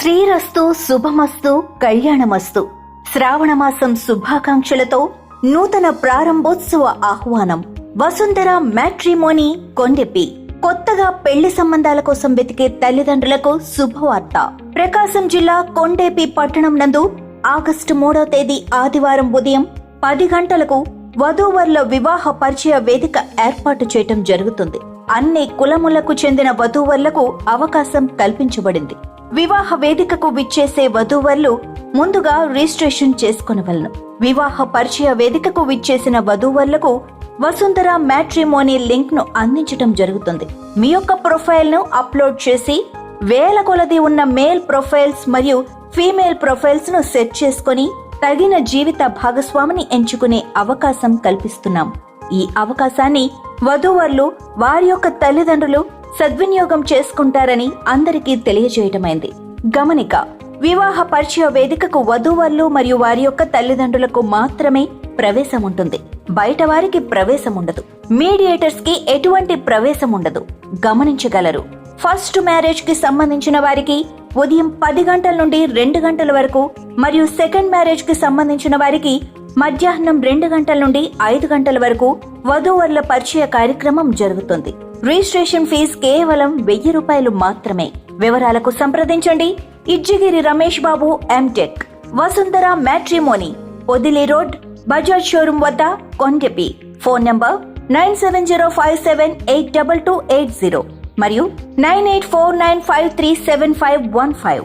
శ్రీరస్తు శుభమస్తు కళ్యాణమస్తు. శ్రావణమాసం శుభాకాంక్షలతో నూతన ప్రారంభోత్సవ ఆహ్వానం. వసుంధర మ్యాట్రిమోని కొండెపి కొత్తగా పెళ్ళి సంబంధాల కోసం వెతికే తల్లిదండ్రులకు శుభవార్త. ప్రకాశం జిల్లా కొండేపి పట్టణం నందు ఆగస్టు మూడవ తేదీ ఆదివారం ఉదయం పది గంటలకు వధూవరుల వివాహ పరిచయ వేదిక ఏర్పాటు చేయటం జరుగుతుంది. అన్ని కులములకు చెందిన వధూవరులకు అవకాశం కల్పించబడింది. వివాహ వేదికకు విచ్చేసే వధూవరులు ముందుగా రిజిస్ట్రేషన్ చేసుకునవలను. వివాహ పరిచయ వేదికకు విచ్చేసిన వధూవరులకు వసుంధర మ్యాట్రిమోనీ లింక్ను అందించడం జరుగుతుంది. మీ యొక్క ప్రొఫైల్ను అప్లోడ్ చేసి వేల కొలది ఉన్న మేల్ ప్రొఫైల్స్ మరియు ఫీమేల్ ప్రొఫైల్స్ను సెట్ చేసుకొని తగిన జీవిత భాగస్వామిని ఎంచుకునే అవకాశం కల్పిస్తున్నాం. ఈ అవకాశాన్ని వధూవరులు వారి యొక్క తల్లిదండ్రులు సద్వినియోగం చేసుకుంటారని అందరికీ తెలియజేయటమైంది. గమనిక వివాహ పరిచయ వేదికకు వధూవరులు మరియు వారి యొక్క తల్లిదండ్రులకు మాత్రమే ప్రవేశం ఉంటుంది. బయట వారికి ప్రవేశం ఉండదు. మీడియేటర్స్కి ఎటువంటి ప్రవేశం ఉండదు. గమనించగలరు. ఫస్ట్ మ్యారేజ్కి సంబంధించిన వారికి ఉదయం పది గంటల నుండి రెండు గంటల వరకు మరియు సెకండ్ మ్యారేజ్కి సంబంధించిన వారికి మధ్యాహ్నం రెండు గంటల నుండి ఐదు గంటల వరకు వధూవరుల పరిచయ కార్యక్రమం జరుగుతుంది. రిజిస్ట్రేషన్ ఫీజు కేవలం వెయ్యి రూపాయలు మాత్రమే. వివరాలకు సంప్రదించండి. Ijjigiri Ramesh Babu MTech Vasundhara matrimony Podili road Bajaj showroom వద్ద Kondepi. Phone number nine seven zero five seven eight double two eight zero మరియు nine eight four nine five three seven five one five.